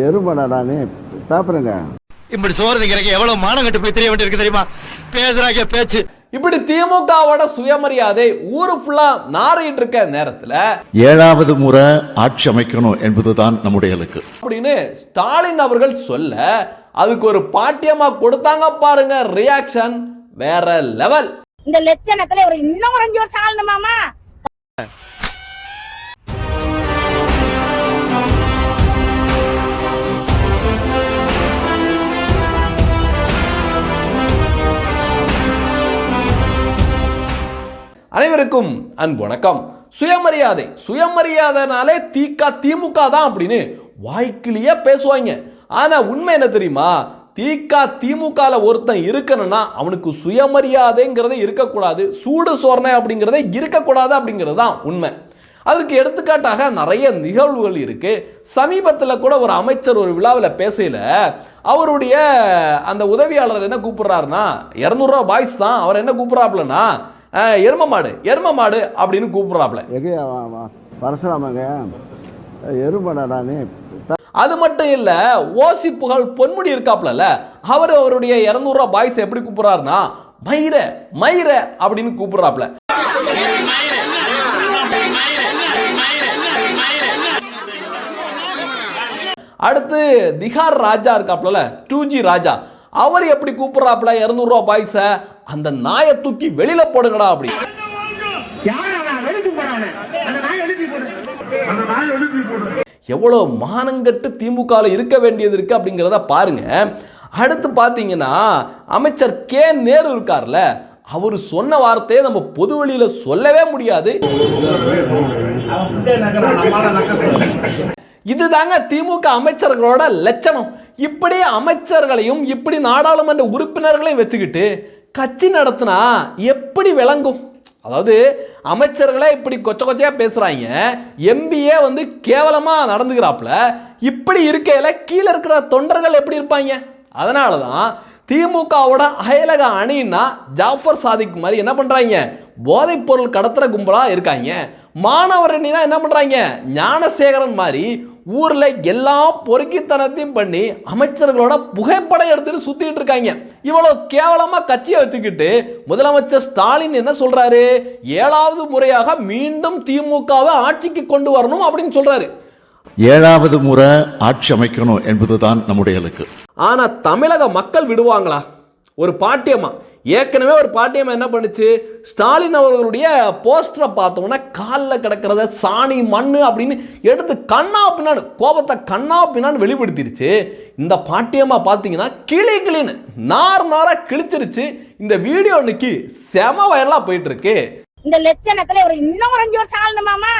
எருமடா நானே. சாப்பிடுங்க. இப்படி சோறு திங்கிறக்கு எவ்வளவு மானம் கட்டு போய் தெரிய வேண்டியிருக்கு தெரியுமா? பேசுறாங்க பேச்சு. இப்படி திமுகவோட சுயமரியாதை ஊரு ஃபுல்லா நாறிட்டு இருக்க நேரத்துல ஏழாவது முறை ஆட்சி அமைக்கணும் என்பதுதான் நம்முடைய இலக்கு. அப்படின்னு ஸ்டாலின் அவர்கள் சொல்ல அதுக்கு ஒரு பாட்டியமா கொடுத்தாங்க பாருங்க ரியாக்ஷன் வேற லெவல் இந்த லட்சணத்துல ஒரு இன்னும் ஒரு அஞ்சு வருஷம் ஆளணுமாமா அனைவருக்கும் அன்பு வணக்கம். சுயமரியாதை. சுயமரியாதைனாலே தீக்கா திமுக தான் அப்படின்னு வாய்க்கிலேயே பேசுவாங்க. ஆனா உண்மை என்ன தெரியுமா? தீக்கா திமுகல ஒருத்தன் இருக்கணும்னா அவனுக்கு சுயமரியாதைங்கிறதே இருக்கக்கூடாது. சூடு சோரணை அப்படிங்கிறதே இருக்கக்கூடாது அப்படிங்கிறது தான் உண்மை. அதற்கு எடுத்துக்காட்டாக நிறைய நிகழ்வுகள் இருக்கு. சமீபத்தில் கூட ஒரு அமைச்சர் ஒரு விழாவில் பேசையில் அவருடைய அந்த உதவியாளர் என்ன கூப்பிடுறாருன்னா இரநூறுவா பாய்ஸ் தான். அவர் என்ன கூப்பிட்றாப்புலன்னா எரும மாடு எரும மாடு அப்படின்னு கூப்பிடுறாப்புல எங்கே பரசுராமங்க எருமடா நானே அது மட்டும் இல்ல ஓசி புகழ் பொன்முடி இருக்காப்லல அவர் அவருடைய இரநூறுவா பாய்ஸ் எப்படி கூப்பிடுறாருன்னா மயிர மயிர அப்படின்னு கூப்பிடுறாப்ல. அடுத்து திகார் ராஜா இருக்காப்ல டூ ஜி ராஜா. அவர் எப்படி கூப்பிடுறாப்ல இரநூறுவா பாய்ஸ அந்த நாயை தூக்கி வெளியில போடுங்கடா அப்படி. எவ்வளோ மானங்கட்டு திமுகவில் இருக்க வேண்டியது இருக்கு அப்படிங்கிறத பாருங்க. அடுத்து பார்த்தீங்கன்னா அமைச்சர் கே. நேரு இருக்கார்ல அவர் சொன்ன வார்த்தையை நம்ம பொது வெளியில சொல்லவே முடியாது. இதுதாங்க திமுக அமைச்சர்களோட லட்சணம். இப்படி அமைச்சர்களையும் இப்படி நாடாளுமன்ற உறுப்பினர்களையும் வச்சுக்கிட்டு கட்சி நடத்தினா எப்படி விளங்கும்? அதாவது அமைச்சர்களே இப்படி கொச்ச கொச்சையாக பேசுகிறாங்க எம்பிஏ வந்து கேவலமாக நடந்துக்கிறாப்புல. இப்படி இருக்கையில் கீழே இருக்கிற தொண்டர்கள் எப்படி இருப்பாங்க? அதனால தான் திமுகவோட அயலக அணின்னா ஜாஃபர் சாதிக் மாதிரி என்ன பண்ணுறாங்க போதைப் பொருள் கடத்துகிற கும்பலாக இருக்காங்க. மாணவர் அணினா என்ன பண்ணுறாங்க ஞானசேகரன் மாதிரி ஊர்ல எல்லா பொறுக்கித்தனத்தையும் பண்ணி அமைச்சர்களோட புகைப்படம் எடுத்துட்டு சுத்திட்டு இருக்காங்க. இவ்வளவு கேவலமா கட்சியை வச்சுக்கிட்டு முதலமைச்சர் ஸ்டாலின் என்ன சொல்றாரு? ஏழாவது முறையாக மீண்டும் திமுகவை ஆட்சிக்கு கொண்டு வரணும் அப்படின்னு சொல்றாரு. ஏழாவது முறை ஆட்சி அமைக்கணும் என்பதுதான் நம்முடைய இலக்கு. ஆனா தமிழக மக்கள் விடுவாங்களா? ஒரு பாட்டியம்மா ஏற்கனவே ஒரு பாட்டியம் என்ன பண்ணுச்சு? ஸ்டாலின் அவர்களுடைய போஸ்டரை பார்த்தோன்னா காலில் கிடக்கிறத சாணி மண் அப்படின்னு எடுத்து கண்ணா பின்னான்னு கோபத்தை கண்ணா பின்னான்னு வெளிப்படுத்திருச்சு. இந்த பாட்டியம்மா பார்த்தீங்கன்னா கிளி கிளின்னு நார் நாராக கிழிச்சிருச்சு. இந்த வீடியோ இன்னைக்கு செம வைரலாக போயிட்டு இருக்கு இந்த லட்சணத்துல ஒரு இன்னும் ஒரு அஞ்சு வருஷம் ஆளணுமாமா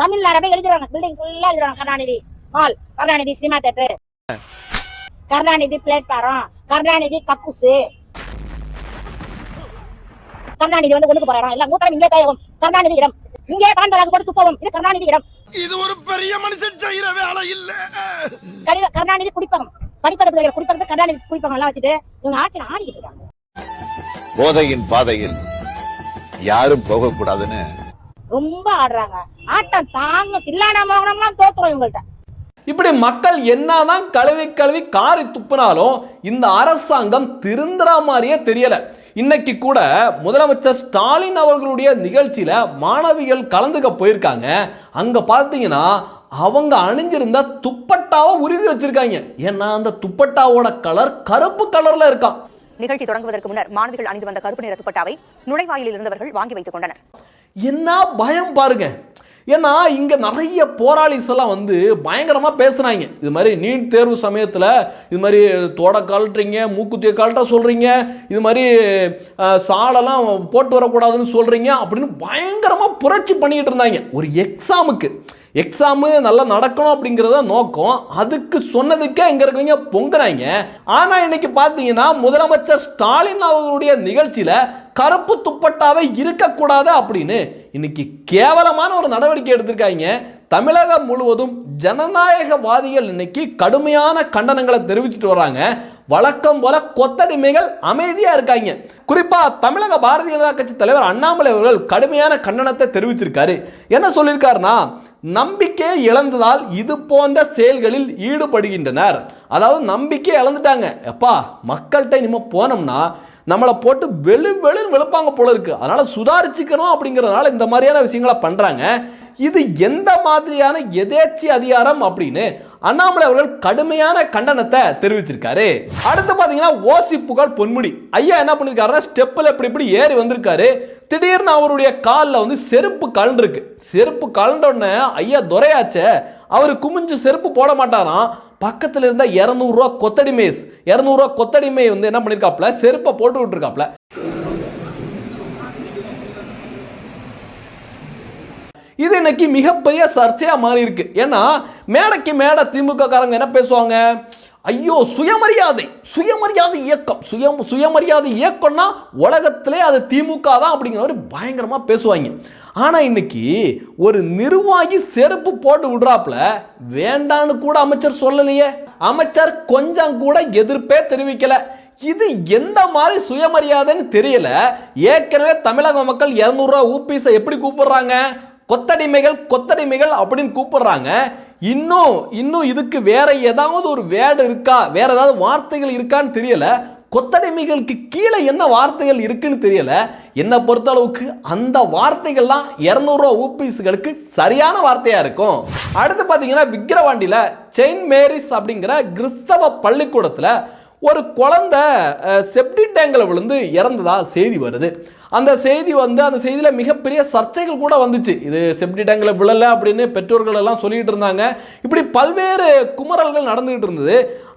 தமிழ்நாடு போய் எழுதுறாங்க பில்டிங் ஃபுல்லா எழுதுறாங்க Karunanidhi mall Karunanidhi cinema theatre Karunanidhi platform Karunanidhi கக்கூசு. Karunanidhi வந்து கொண்டு போற இடம் எல்லாம் மூத்தரம் இங்கே தேவையும் கருணாநிதி இடம். இங்கே காந்தராஜ் கொடுத்து போவோம். இது கருணாநிதி இடம். இது ஒரு பெரிய மனுஷன் செய்யற வேலை இல்ல. கருணா- கருணாநிதி குடிப்பகம். படிப்பதற்கு குடிப்பதற்கு கருணாநிதி குடிப்பகம் எல்லாம் வச்சுட்டு இவங்க ஆட்சியில் ஆடிக்கிட்டு இருக்காங்க. போதையின் பாதையில் யாரும் போகக்கூடாதுன்னு ரொம்ப ஆடுறாங்க. ஆட்டம் தாங்க. தில்லானா மோகனம்லாம் தோத்துரும் இவங்கள்ட்ட. இப்படி மக்கள் என்னதான் கழுவி கழுவி காரி துப்புனாலும் இந்த அரசாங்கம் திருந்துற மாதிரியே தெரியல. இன்னைக்கு கூட முதலமைச்சர் ஸ்டாலின் அவர்களுடைய நிகழ்ச்சியில மாணவிகள் கலந்துக்க போயிருக்காங்க. அங்க பார்த்தீங்கன்னா அவங்க அணிஞ்சிருந்த துப்பட்டாவை உருவி வச்சிருக்காங்க. ஏன்னா அந்த துப்பட்டாவோட கலர் கருப்பு கலர்ல இருக்கான் நிகழ்ச்சி தொடங்குவதற்கு முன்னர் மாணவிகள் அணிந்து வந்த கருப்பு நிற துப்பட்டாவை நுழைவாயிலில் இருந்தவர்கள் வாங்கி வைத்துக் கொண்டனர். என்ன பயம் பாருங்க. ஏன்னா இங்கே நிறைய போராளிஸ் எல்லாம் வந்து பயங்கரமாக பேசுகிறாங்க இது மாதிரி நீட் தேர்வு சமயத்தில் இது மாதிரி தோட கழட்டுறீங்க மூக்குத்தியை கழட்ட சொல்கிறீங்க இது மாதிரி சாலெல்லாம் போட்டு வரக்கூடாதுன்னு சொல்கிறீங்க அப்படின்னு பயங்கரமாக புரட்சி பண்ணிக்கிட்டு இருந்தாங்க. ஒரு எக்ஸாமுக்கு. எக்ஸாமு நல்லா நடக்கணும் அப்படிங்கிறத நோக்கம். அதுக்கு சொன்னதுக்கே இங்கே இருக்கவங்க பொங்குறாங்க. ஆனால் இன்னைக்கு பார்த்தீங்கன்னா முதலமைச்சர் ஸ்டாலின் அவர்களுடைய நிகழ்ச்சியில் கருப்பு துப்பட்டாவே இருக்கக்கூடாது அப்படின்னு இன்னைக்கு கேவலமான ஒரு நடவடிக்கை எடுத்திருக்காங்க. தமிழகம் முழுவதும் ஜனநாயகவாதிகள் இன்னைக்கு கடுமையான கண்டனங்களை தெரிவிச்சிட்டு வராங்க வழக்கம் போல கொத்தடிமைகள் அமைதியா இருக்காங்க. குறிப்பா தமிழக பாரதிய ஜனதா கட்சி தலைவர் அண்ணாமலை அவர்கள் கடுமையான கண்டனத்தை தெரிவிச்சிருக்காரு. என்ன சொல்லியிருக்காருன்னா நம்பிக்கையை இழந்ததால் இது போன்ற செயல்களில் ஈடுபடுகின்றனர். அதாவது நம்பிக்கை இழந்துட்டாங்க. எப்பா மக்கள்கிட்ட இனிமேல் போனோம்னா நம்மளை போட்டு வெளு வெளுன்னு வெளுப்பாங்க போல இருக்கு. அதனால சுதாரிச்சுக்கணும் அப்படிங்கிறதுனால இந்த மாதிரியான விஷயங்களை பண்றாங்க. இது எந்த மாதிரியான எதேச்சி அதிகாரம் அப்படின்னு அண்ணாமலை அவர்கள் கடுமையான கண்டனத்தை தெரிவிச்சிருக்காரு. அடுத்து பாத்தீங்கன்னா ஓசி புகழ் பொன்முடி. ஐயா என்ன பண்ணியிருக்காருன்னா ஸ்டெப்பில் இப்படி இப்படி ஏறி வந்திருக்காரு. திடீர்னு அவருடைய காலில் வந்து செருப்பு கலண்டிருக்கு செருப்பு கலண்ட உடனே ஐயா துரையாச்சே அவர் குமிஞ்சு செருப்பு போட மாட்டாராம். பக்கத்தில் இருந்த இரநூறுவா கொத்தடி மேஸ். இரநூறுவா கொத்தடி மே வந்து என்ன பண்ணியிருக்காப்ல செருப்பை போட்டு விட்டுருக்காப்ல. இது இன்னைக்கு மிகப்பெரிய சர்ச்சையாக மாறி இருக்கு ஏன்னா மேடைக்கு மேடை திமுக காரங்க என்ன பேசுவாங்க? ஐயோ சுயமரியாதை. சுயமரியாதை இயக்கம். சுய சுயமரியாதை இயக்கம்னா உலகத்திலே அது திமுக தான் அப்படிங்கிற மாதிரி பயங்கரமாக பேசுவாங்க. ஆனால் இன்னைக்கு ஒரு நிர்வாகி செருப்பு போட்டு விடுறாப்புல வேண்டான்னு கூட அமைச்சர் சொல்லலையே. அமைச்சர் கொஞ்சம் கூட எதிர்ப்பே தெரிவிக்கல. இது எந்த மாதிரி சுயமரியாதைன்னு தெரியல. ஏற்கனவே தமிழக மக்கள் இரநூறுவா ஊபிஸை எப்படி கூப்பிடுறாங்க? கொத்தடிமைகள் கொத்தடிமைகள் அப்படின்னு கூப்பிடுறாங்க. இன்னும் இன்னும் இதுக்கு வேற ஏதாவது ஒரு வேர்டு இருக்கா? வேற ஏதாவது வார்த்தைகள் இருக்கான்னு தெரியல. கொத்தடிமைகளுக்கு கீழே என்ன வார்த்தைகள் இருக்குன்னு தெரியல. என்னை பொறுத்தளவுக்கு அந்த வார்த்தைகள்லாம் இரநூறுவா ஊபிஸுகளுக்கு சரியான வார்த்தையாக இருக்கும். அடுத்து பார்த்தீங்கன்னா விக்கிரவாண்டியில் செயின்ட் மேரிஸ் அப்படிங்கிற கிறிஸ்தவ பள்ளிக்கூடத்தில் ஒரு குழந்தை செப்டி டேங்கில் விழுந்து இறந்ததா செய்தி வருது. அந்த செய்தி வந்து அந்த செய்தியில் மிகப்பெரிய சர்ச்சைகள் கூட வந்துச்சு. இது செப்டி டேங்கில் விழலை அப்படின்னு பெற்றோர்கள் எல்லாம் சொல்லிட்டு இருந்தாங்க. இப்படி பல்வேறு குமரல்கள் நடந்துகிட்டு இருந்தது.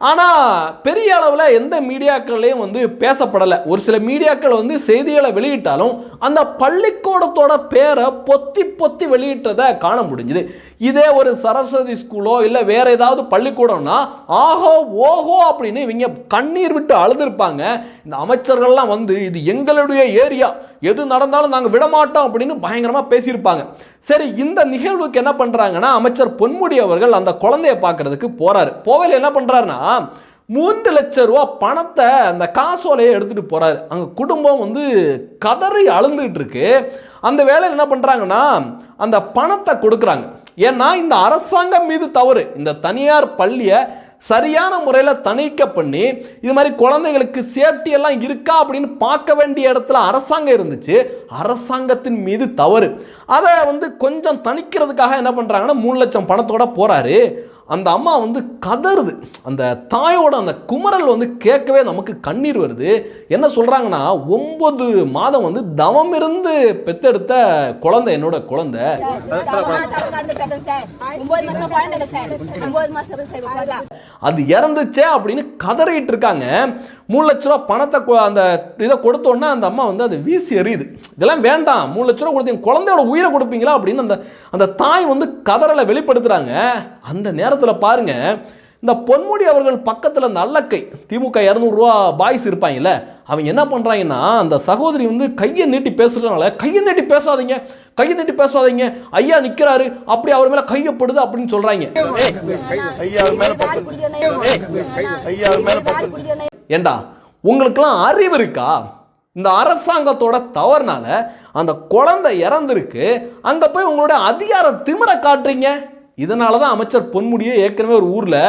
ஆனால் பெரிய அளவில் எந்த மீடியாக்கள்லையும் வந்து பேசப்படலை. ஒரு சில மீடியாக்கள் வந்து செய்திகளை வெளியிட்டாலும் அந்த பள்ளிக்கூடத்தோட பேரை பொத்தி பொத்தி வெளியிட்டதை காண முடிஞ்சுது. இதே ஒரு சரஸ்வதி ஸ்கூலோ இல்லை வேற ஏதாவது பள்ளிக்கூடம்னா ஆஹோ ஓஹோ அப்படின்னு இவங்க கண்ணீர் விட்டு அழுதுருப்பாங்க. இந்த அமைச்சர்கள்லாம் வந்து இது எங்களுடைய ஏரியா எது நடந்தாலும் நாங்கள் விடமாட்டோம் அப்படின்னு பயங்கரமாக பேசியிருப்பாங்க. சரி இந்த நிகழ்வுக்கு என்ன பண்ணுறாங்கன்னா அமைச்சர் பொன்முடி அவர்கள் அந்த குழந்தைய பார்க்கறதுக்கு போகிறாரு போவையில் என்ன பண்ணுறாருன்னா மூன்று லட்சம் ரூபா பணத்தை அந்த காசோலையை எடுத்துகிட்டு போகிறாரு அங்கே குடும்பம் வந்து கதறி அழுந்துகிட்டு இருக்கு. அந்த வேலையில் என்ன பண்ணுறாங்கன்னா அந்த பணத்தை கொடுக்குறாங்க. ஏன்னா இந்த அரசாங்கம் மீது தவறு. இந்த தனியார் பள்ளியை சரியான முறையில் தணிக்கை பண்ணி இது மாதிரி குழந்தைகளுக்கு சேஃப்டி எல்லாம் இருக்கா அப்படின்னு பார்க்க வேண்டிய இடத்துல அரசாங்கம் இருந்துச்சு. அரசாங்கத்தின் மீது தவறு. அதை வந்து கொஞ்சம் தணிக்கிறதுக்காக என்ன பண்ணுறாங்கன்னா மூணு லட்சம் பணத்தோட போகிறாரு அந்த அம்மா வந்து கதறுது. அந்த தாயோட அந்த குமரல் வந்து கேட்கவே நமக்கு கண்ணீர் வருது. என்ன சொல்கிறாங்கன்னா ஒம்பது மாதம் வந்து தவம் இருந்து பெத்தெடுத்த குழந்தை என்னோட குழந்தை. அது இறந்துச்சே அப்படின்னு கதறிட்டு இருக்காங்க. மூணு லட்ச ரூபா பணத்தை அந்த இதை கொடுத்தோன்னா அந்த அம்மா வந்து அது வீசி எறியுது. இதெல்லாம் வேண்டாம். மூணு லட்ச ரூபா கொடுத்தீங்க குழந்தையோட உயிரை கொடுப்பீங்களா அப்படின்னு அந்த அந்த தாய் வந்து கதறலை வெளிப்படுத்துகிறாங்க அந்த நேரத்தில் பாருங்க இந்த பொன்முடி அவர்கள் பக்கத்தில் அந்த அல்லக்கை திமுக இரநூறுவா பாய்ஸ் இருப்பாங்கல்ல அவங்க என்ன பண்ணுறாங்கன்னா அந்த சகோதரி வந்து கையை நீட்டி பேசுறதுனால கையை நீட்டி பேசாதீங்க கையை நீட்டி பேசாதீங்க ஐயா நிற்கிறாரு அப்படி அவர் மேலே கையப்படுது அப்படின்னு சொல்கிறாங்க ஏண்டா உங்களுக்கெல்லாம் அறிவு இருக்கா? இந்த அரசாங்கத்தோட தவறுனால அந்த குழந்தை இறந்துருக்கு அங்கே போய் உங்களோட அதிகார திமிர காட்டுறீங்க? இதனால தான் அமைச்சர் பொன்முடியே ஏற்கனவே ஒரு ஊரில்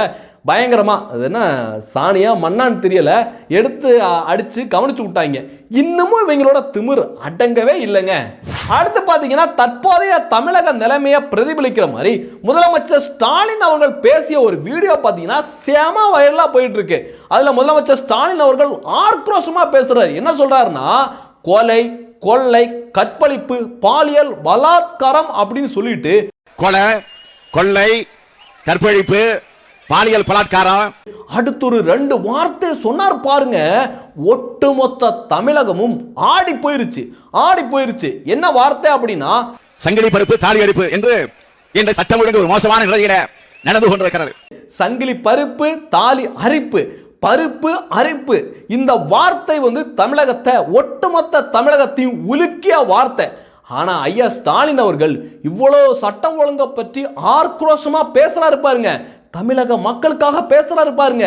பயங்கரமாக அது என்ன சாணியா மண்ணான்னு தெரியலை எடுத்து அடித்து கவனிச்சு விட்டாங்க. இன்னமும் இவங்களோட திமிர் அடங்கவே இல்லைங்க. அடுத்து பார்த்தீங்கன்னா தற்போதைய தமிழக நிலைமையை பிரதிபலிக்கிற மாதிரி முதலமைச்சர் ஸ்டாலின் அவர்கள் பேசிய ஒரு வீடியோ பார்த்தீங்கன்னா செம வயலாக போயிட்டு இருக்கு அதில் முதலமைச்சர் ஸ்டாலின் அவர்கள் ஆக்ரோஷமாக பேசுகிறார் என்ன சொல்கிறாருன்னா கொலை கொள்ளை கற்பழிப்பு பாலியல் பலாத்காரம் அப்படின்னு சொல்லிட்டு கொலை கொள்ளை கற்பழிப்பு பாலியல் பலாத்காரம். அடுத்து ஒரு ரெண்டு வார்த்தை சொன்னார் பாருங்க. ஒட்டுமொத்த தமிழகமும் ஆடி போயிருச்சு ஆடி போயிருச்சு. என்ன வார்த்தை அப்படின்னா? சங்கிலி பருப்பு தாலி அடிப்பு என்று இந்த சட்டம் ஒழுங்கு ஒரு மோசமான நிலையில நடந்து கொண்டிருக்கிறது. சங்கிலி பருப்பு தாலி அரிப்பு பருப்பு அரிப்பு. இந்த வார்த்தை வந்து தமிழகத்தை ஒட்டுமொத்த தமிழகத்தையும் உலுக்கிய வார்த்தை. ஆனால் ஐயா ஸ்டாலின் அவர்கள் இவ்வளோ சட்டம் ஒழுங்கை பற்றி ஆக்ரோஷமாக பேசுகிறாரு பாருங்க. தமிழக மக்களுக்காக பேசுகிறாரு பாருங்க.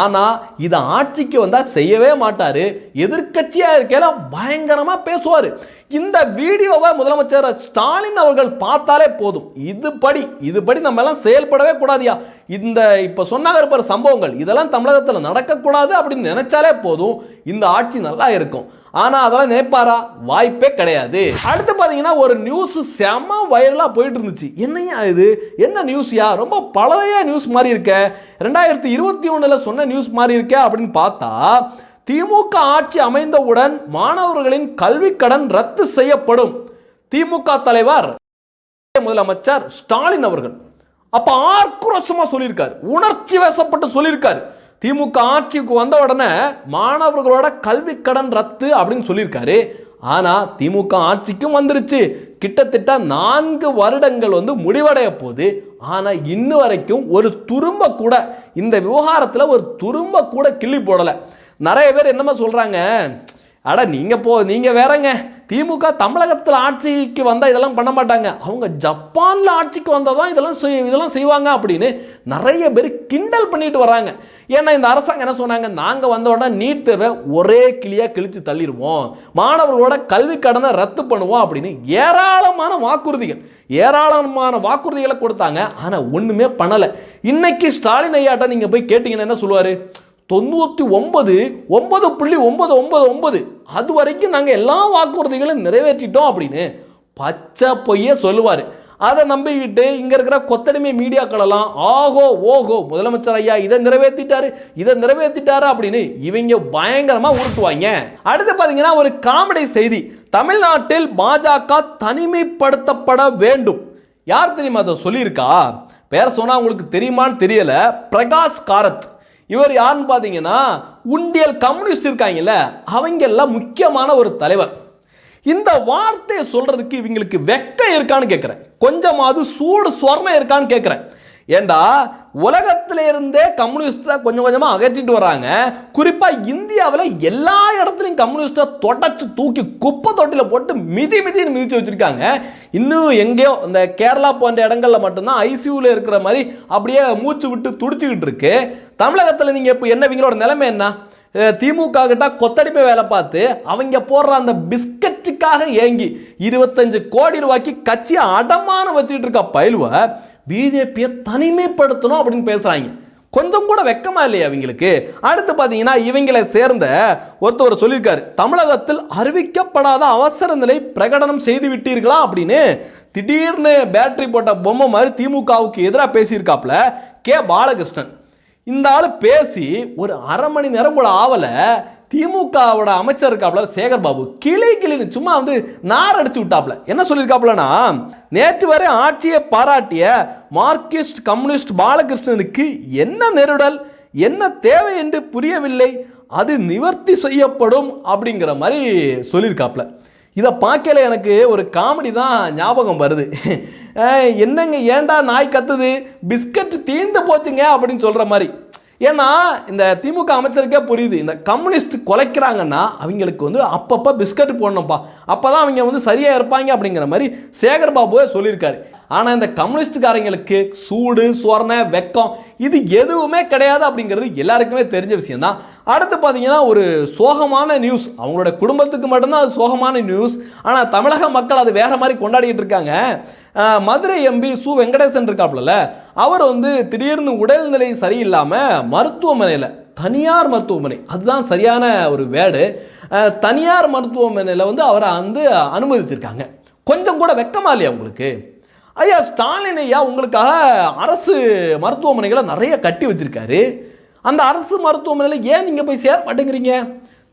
ஆனால் இதை ஆட்சிக்கு வந்தால் செய்யவே மாட்டார். எதிர்கட்சியாக இருக்கையில் பயங்கரமாக பேசுவார். இந்த வீடியோவை முதலமைச்சர் ஸ்டாலின் அவர்கள் பார்த்தாலே போதும். இதுபடி இதுபடி நம்ம எல்லாம் செயல்படவே கூடாதியா? இந்த இப்போ சொன்னாங்க இருப்பார் சம்பவங்கள். இதெல்லாம் தமிழகத்தில் நடக்கக்கூடாது அப்படின்னு நினைச்சாலே போதும். இந்த ஆட்சி நல்லா இருக்கும். ஆனால் அதெல்லாம் நினைப்பாரா? வாய்ப்பே கிடையாது. அடுத்து பார்த்தீங்கன்னா ஒரு நியூஸ் செம வைரலாக போயிட்டு இருந்துச்சு என்னையா இது? என்ன நியூஸ்யா ரொம்ப பழைய நியூஸ் மாதிரி இருக்க. ரெண்டாயிரத்தி இருபத்தி ஒன்றில் சொன்ன நியூஸ் மாதிரி இருக்க அப்படின்னு பார்த்தா திமுக ஆட்சி அமைந்தவுடன் மாணவர்களின் கல்வி கடன் ரத்து செய்யப்படும். திமுக தலைவர் முதலமைச்சர் ஸ்டாலின் அவர்கள். அப்ப ஆக்ரோஷமா சொல்லியிருக்காரு. உணர்ச்சி வசப்பட்டு சொல்லியிருக்காரு. திமுக ஆட்சிக்கு வந்த உடனே மாணவர்களோட கல்வி கடன் ரத்து அப்படின்னு சொல்லியிருக்காரு. ஆனா திமுக ஆட்சிக்கும் வந்துருச்சு. கிட்டத்தட்ட நான்கு வருடங்கள் வந்து முடிவடைய போகுது. ஆனா இன்ன வரைக்கும் ஒரு துரும்ப கூட இந்த விவகாரத்துல ஒரு துரும்ப கூட கிள்ளி போடலை. நிறைய பேர் என்னமா சொல்கிறாங்க அட நீங்கள் போ நீங்கள் வேறங்க. திமுக தமிழகத்தில் ஆட்சிக்கு வந்தால் இதெல்லாம் பண்ண மாட்டாங்க. அவங்க ஜப்பானில் ஆட்சிக்கு வந்தால் தான் இதெல்லாம் செய் இதெல்லாம் செய்வாங்க அப்படின்னு நிறைய பேர் கிண்டல் பண்ணிட்டு வராங்க. ஏன்னா இந்த அரசாங்கம் என்ன சொன்னாங்க? நாங்கள் வந்த உடனே நீட் தேர்வை ஒரே கிளியாக கிழித்து தள்ளிடுவோம். மாணவர்களோட கல்வி கடனை ரத்து பண்ணுவோம் அப்படின்னு ஏராளமான வாக்குறுதிகள் ஏராளமான வாக்குறுதிகளை கொடுத்தாங்க. ஆனால் ஒன்றுமே பண்ணலை. இன்னைக்கு ஸ்டாலின் ஐயாட்ட நீங்கள் போய் கேட்டிங்கன்னா என்ன சொல்லுவார்? தொண்ணூற்றி ஒன்பது ஒன்பது புள்ளி ஒன்பது ஒன்பது ஒன்பது. அது வரைக்கும் நாங்கள் எல்லா வாக்குறுதிகளும் நிறைவேற்றிட்டோம் அப்படின்னு பச்சை பொய்யே சொல்லுவார். அதை நம்பிக்கிட்டு இங்கே இருக்கிற கொத்தடிமை மீடியாக்களெல்லாம் ஆகோ ஓஹோ முதலமைச்சர் ஐயா இதை நிறைவேற்றிட்டாரு இதை நிறைவேற்றிட்டாரு அப்படின்னு இவங்க பயங்கரமாக உருட்டுவாங்க. அடுத்து பார்த்தீங்கன்னா ஒரு காமெடி செய்தி. தமிழ்நாட்டில் பாஜக தனிமைப்படுத்தப்பட வேண்டும். யார் தெரியுமா அதை சொல்லியிருக்கா? பேர் சொன்னால் உங்களுக்கு தெரியுமான்னு தெரியல. பிரகாஷ் காரத். இவர் யாருன்னு பார்த்தீங்கன்னா உண்டியல் கம்யூனிஸ்ட் இருக்காங்கல்ல அவங்க எல்லாம் முக்கியமான ஒரு தலைவர். இந்த வார்த்தையை சொல்றதுக்கு இவங்களுக்கு வெக்கம் இருக்கான்னு கேட்குறேன் கொஞ்சமாவது சூடு சொர்ணம் இருக்கான்னு கேட்குறேன் ஏண்டா? உலகத்துல இருந்தே கம்யூனிஸ்டை கொஞ்சம் கொஞ்சமாக அகற்றிட்டு வராங்க. குறிப்பாக இந்தியாவில் எல்லா இடத்துலையும் கம்யூனிஸ்டை தொடச்சு தூக்கி குப்பை தொட்டியில் போட்டு மிதி மிதின்னு மிதிச்சு வச்சுருக்காங்க. இன்னும் எங்கேயோ இந்த கேரளா போன்ற இடங்களில் மட்டும்தான் ஐசியூவில் இருக்கிற மாதிரி அப்படியே மூச்சு விட்டு துடிச்சிக்கிட்டு இருக்கு. தமிழகத்தில் நீங்கள் இப்போ என்ன இவங்களோட நிலைமை என்ன? திமுக கிட்ட கொத்தடிமை வேலை பார்த்து அவங்க போடுற அந்த பிஸ்கட்டுக்காக ஏங்கி இருபத்தஞ்சு கோடி ரூபாய்க்கு கட்சியை அடமானம் வச்சுக்கிட்டு இருக்க பயில்வை பிஜேபியை தனிமைப்படுத்தணும் அப்படின்னு பேசுகிறாங்க கொஞ்சம் கூட வெக்கமா இல்லையா அவங்களுக்கு அடுத்து பார்த்தீங்கன்னா இவங்களை சேர்ந்த ஒருத்தவர் சொல்லியிருக்காரு. தமிழகத்தில் அறிவிக்கப்படாத அவசர நிலை பிரகடனம் செய்து விட்டீர்களா? அப்படின்னு திடீர்னு பேட்டரி போட்ட பொம்மை மாதிரி திமுகவுக்கு எதிராக பேசியிருக்காப்ல கே. பாலகிருஷ்ணன். இந்த ஆள் பேசி ஒரு அரை மணி நேரம் கூட ஆவலை திமுகவோட அமைச்சர் இருக்காப்ல சேகர் பாபு கிளி கிளின்னு சும்மா வந்து நார் அடிச்சு விட்டாப்ல. என்ன சொல்லியிருக்காப்லனா நேற்று வரை ஆட்சியை பாராட்டிய மார்க்சிஸ்ட் கம்யூனிஸ்ட் பாலகிருஷ்ணனுக்கு என்ன நெருடல் என்ன தேவை என்று புரியவில்லை அது நிவர்த்தி செய்யப்படும் அப்படிங்கிற மாதிரி சொல்லியிருக்காப்ல. இதை பார்க்கல எனக்கு ஒரு காமெடி தான் ஞாபகம் வருது. என்னங்க ஏண்டா நாய் கத்துது? பிஸ்கட் தீந்து போச்சுங்க அப்படின்னு சொல்கிற மாதிரி. ஏன்னா இந்த திமுக அமைச்சருக்கே புரியுது. இந்த கம்யூனிஸ்ட் குலைக்கிறாங்கன்னா அவங்களுக்கு வந்து அப்பப்போ பிஸ்கட் போடணும்ப்பா. அப்போ தான் அவங்க வந்து சரியாக இருப்பாங்க அப்படிங்கிற மாதிரி சேகர் பாபுவே சொல்லியிருக்காரு. ஆனால் இந்த கம்யூனிஸ்டுக்காரங்களுக்கு சூடு சொரண வெக்கம் இது எதுவுமே கிடையாது அப்படிங்கிறது எல்லாருக்குமே தெரிஞ்ச விஷயம்தான். அடுத்து பார்த்தீங்கன்னா ஒரு சோகமான நியூஸ் அவங்களோட குடும்பத்துக்கு மட்டும்தான் அது சோகமான நியூஸ் ஆனால் தமிழக மக்கள் அது வேற மாதிரி கொண்டாடிட்டு இருக்காங்க. மதுரை எம்பி சு வெங்கடேசன் இருக்காப்புல அவர் வந்து திடீர்னு உடல்நிலை சரியில்லாமல் மருத்துவமனையில் தனியார் மருத்துவமனை அதுதான் சரியான ஒரு வேர்டு. தனியார் மருத்துவமனையில் வந்து அவரை வந்து அனுமதிச்சிருக்காங்க. கொஞ்சம் கூட வெக்கமா இல்லையா உங்களுக்கு? ஐயா ஸ்டாலின் ஐயா உங்களுக்காக அரசு மருத்துவமனைகளை நிறைய கட்டி வச்சிருக்காரு. அந்த அரசு மருத்துவமனையில் ஏன் நீங்கள் போய் சேர மாட்டேங்கிறீங்க?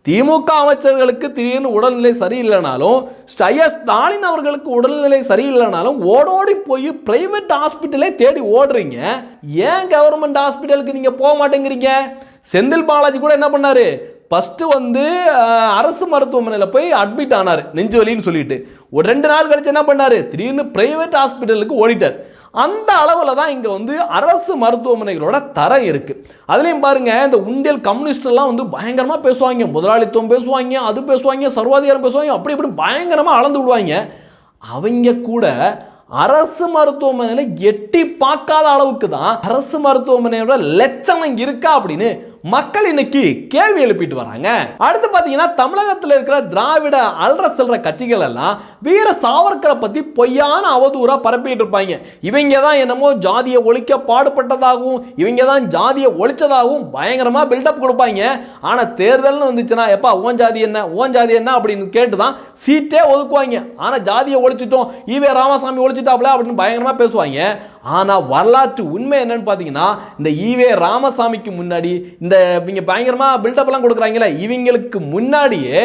திமுக அமைச்சர்களுக்கு திடீர்னு உடல்நிலை சரியில்லைனாலும் ஐயா ஸ்டாலின் அவர்களுக்கு உடல்நிலை சரியில்லைனாலும் ஓடோடி போய் பிரைவேட் ஹாஸ்பிட்டலே தேடி ஓடுறீங்க. ஏன் கவர்மெண்ட் ஹாஸ்பிட்டலுக்கு நீங்கள் போக மாட்டேங்கிறீங்க? செந்தில் பாலாஜி கூட என்ன பண்ணாரு? ஃபஸ்ட்டு வந்து அரசு மருத்துவமனையில் போய் அட்மிட் ஆனார் நெஞ்சு வலின்னு சொல்லிட்டு. ஒரு ரெண்டு நாள் கழிச்சு என்ன பண்ணார்? திடீர்னு பிரைவேட் ஹாஸ்பிட்டலுக்கு ஓடிட்டார். அந்த அளவில் தான் இங்கே வந்து அரசு மருத்துவமனைகளோட தரம் இருக்குது அதுலேயும் பாருங்க இந்த உண்டியல் கம்யூனிஸ்டெல்லாம் வந்து பயங்கரமாக பேசுவாங்க. முதலாளித்துவம் பேசுவாங்க அது பேசுவாங்க சர்வாதிகாரம் பேசுவாங்க அப்படி இப்படி பயங்கரமாக அளந்து விடுவாங்க. அவங்க கூட அரசு மருத்துவமனையில் எட்டி பார்க்காத அளவுக்கு தான் அரசு மருத்துவமனையோட லட்சணம் இருக்கா அப்படின்னு மக்கள் இன்னைக்கு கேள்வி எழுப்பிட்டு வராங்க. அடுத்து பாத்தீங்கன்னா தமிழகத்தில் இருக்கிற திராவிட அல்ற செல்ற கட்சிகள் எல்லாம் வீர சாவர்கரை பத்தி பொய்யான அவதூறா பரப்பிட்டு இருப்பாங்க. இவங்க தான் என்னமோ ஜாதியை ஒழிக்க பாடுபட்டதாகவும் இவங்க தான் ஜாதியை ஒழிச்சதாகவும் பயங்கரமா பில்டப் கொடுப்பாங்க. ஆனா தேர்தல்னு வந்துச்சுன்னா எப்பா ஓன் ஜாதி என்ன ஓன் ஜாதி என்ன அப்படின்னு கேட்டு தான் சீட்டே ஒதுக்குவாங்க. ஆனா ஜாதியை ஒழிச்சிட்டோம் ஈவே ராமசாமி ஒழிச்சிட்டாப்ல அப்படின்னு பயங்கரமா பேசுவாங்க. ஆனால் வரலாற்று உண்மை என்னன்னு பார்த்தீங்கன்னா இந்த ஈவே ராமசாமிக்கு முன்னாடி இந்த இவங்க பயங்கரமாக பில்டப்லாம் கொடுக்குறாங்களே இவங்களுக்கு முன்னாடியே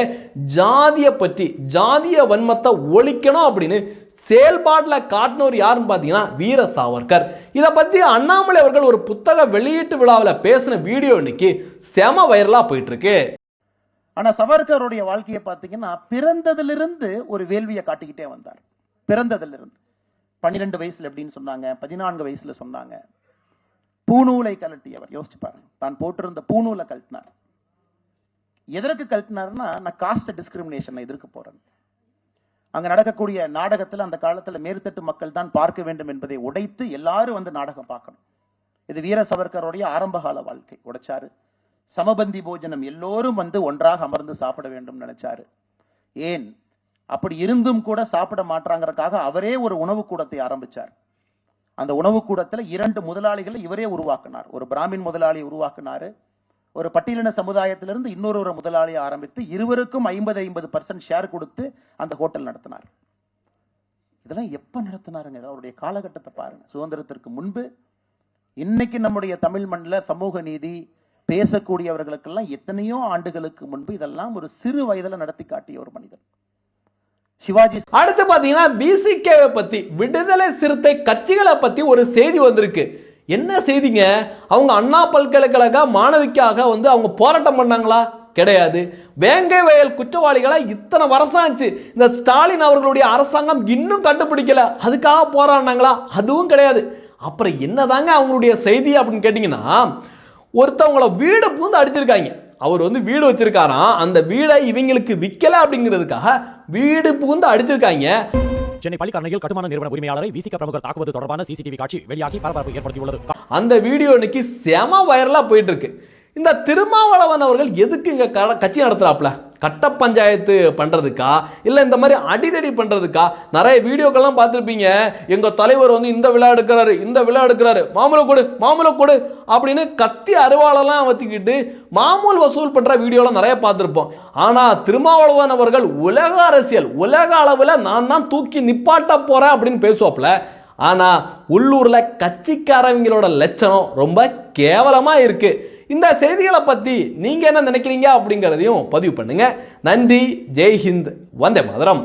ஜாதியை பற்றி ஜாதிய வன்மத்தை ஒழிக்கணும் அப்படின்னு செயல்பாட்டில் காட்டினவர் யாருன்னு பார்த்தீங்கன்னா வீர சாவர்கர். இதை பற்றி அண்ணாமலை அவர்கள் ஒரு புத்தக வெளியீட்டு விழாவில் பேசின வீடியோ இன்னைக்கு செம வைரலாக போயிட்டுருக்கு. ஆனால் சாவர்கருடைய சவர்கருடைய வாழ்க்கையை பார்த்தீங்கன்னா பிறந்ததிலிருந்து ஒரு வேள்வியை காட்டிக்கிட்டே வந்தார். பிறந்ததிலிருந்து. பன்னிரெண்டு வயசுல எப்படின்னு சொன்னாங்க பதினான்கு வயசுல சொன்னாங்க. பூநூலை கழட்டியவர் யோசிச்சு பாருங்க. தான் போட்டிருந்த பூநூலை கழட்டினார். எதற்கு கழட்டினார்னா நான் காஸ்ட் டிஸ்கிரிமினேஷனை எதிர்க்க போறேன். அங்க நடக்கக்கூடிய நாடகத்துல அந்த காலத்துல மேற்தட்டு மக்கள் தான் பார்க்க வேண்டும் என்பதை உடைத்து எல்லாரும் வந்து நாடகம் பார்க்கணும். இது வீர சவர்கருடைய ஆரம்பகால வாழ்க்கை உடைச்சாரு. சமபந்தி போஜனம் எல்லோரும் வந்து ஒன்றாக அமர்ந்து சாப்பிட வேண்டும் நினைச்சாரு. ஏன்? அப்படி இருந்தும் கூட சாப்பிட மாட்டாங்கறதுக்காக அவரே ஒரு உணவு கூடத்தை ஆரம்பிச்சார். அந்த உணவு கூடத்தில் இரண்டு முதலாளிகளை இவரே உருவாக்கினார். ஒரு பிராமின் முதலாளி உருவாக்கினார். ஒரு பட்டியலின சமுதாயத்திலிருந்து இன்னொரு ஒரு முதலாளியை ஆரம்பித்து இருவருக்கும் ஐம்பது ஐம்பது பர்சன்ட் ஷேர் கொடுத்து அந்த ஹோட்டல் நடத்தினார். இதெல்லாம் எப்போ நடத்தினாருங்க? அவருடைய காலகட்டத்தை பாருங்க. சுதந்திரத்திற்கு முன்பு இன்னைக்கு நம்முடைய தமிழ் மண்ணில் சமூக நீதி பேசக்கூடியவர்களுக்கெல்லாம் எத்தனையோ ஆண்டுகளுக்கு முன்பு இதெல்லாம் ஒரு சிறு வயதில் நடத்தி காட்டிய ஒரு மனிதன். சிவாஜி அடுத்து பார்த்தீங்கன்னா பிசிகேவை பற்றி விடுதலை சிறுத்தை கட்சிகளை பற்றி ஒரு செய்தி வந்திருக்கு. என்ன செய்திங்க? அவங்க அண்ணா பல்கலைக்கழக மாணவிக்காக வந்து அவங்க போராட்டம் பண்ணாங்களா? கிடையாது. வேங்கை வயல் குற்றவாளிகளாக இத்தனை வருஷம் ஆச்சு. இந்த ஸ்டாலின் அவர்களுடைய அரசாங்கம் இன்னும் கண்டுபிடிக்கல. அதுக்காக போராடினாங்களா? அதுவும் கிடையாது. அப்புறம் என்னதாங்க அவங்களுடைய செய்தி அப்படின்னு கேட்டிங்கன்னா ஒருத்தவங்கள வீடு பூந்து அடிச்சிருக்காங்க. அவர் வந்து வீடு வச்சிருக்காராம். அந்த வீடை இவங்களுக்கு விற்கல அப்படிங்கிறதுக்காக வீடு பூந்து அடிச்சிருக்காங்க. சென்னை பள்ளிக்கரணையில் கட்டுமான நிறுவன உரிமையாளரை விசிக பிரமுகர் தாக்குவது தொடர்பான சிசிடிவி காட்சி வெளியாகி பரபரப்பு ஏற்படுத்தியுள்ளது. அந்த வீடியோ இன்னைக்கு செம வைரலாக போயிட்டு இருக்கு. இந்த திருமாவளவன் அவர்கள் எதுக்கு இங்கே க கட்சி நடத்துகிறாப்புல கட்ட பஞ்சாயத்து பண்ணுறதுக்கா இல்லை இந்த மாதிரி அடிதடி பண்ணுறதுக்கா நிறைய வீடியோக்கெல்லாம் பார்த்துருப்பீங்க. எங்கள் தலைவர் வந்து இந்த விழா எடுக்கிறாரு இந்த விழா எடுக்கிறாரு. மாமூலை கொடு மாமூலை கொடு அப்படின்னு கத்தி அருவாளெல்லாம் வச்சுக்கிட்டு மாமூல் வசூல் பண்ணுற வீடியோலாம் நிறைய பார்த்துருப்போம். ஆனால் திருமாவளவன் அவர்கள் உலக அரசியல் உலக அளவில் நான் தான் தூக்கி நிப்பாட்ட போகிறேன் அப்படின்னு பேசுவாப்புல. ஆனால் உள்ளூரில் கட்சிக்காரவங்களோட லட்சணம் ரொம்ப கேவலமாக இருக்குது இந்த செய்திகளை பற்றி நீங்கள் என்ன நினைக்கிறீங்க அப்படிங்கிறதையும் பதிவு பண்ணுங்கள் நன்றி ஜெய்ஹிந்த் வந்தே மதுரம்.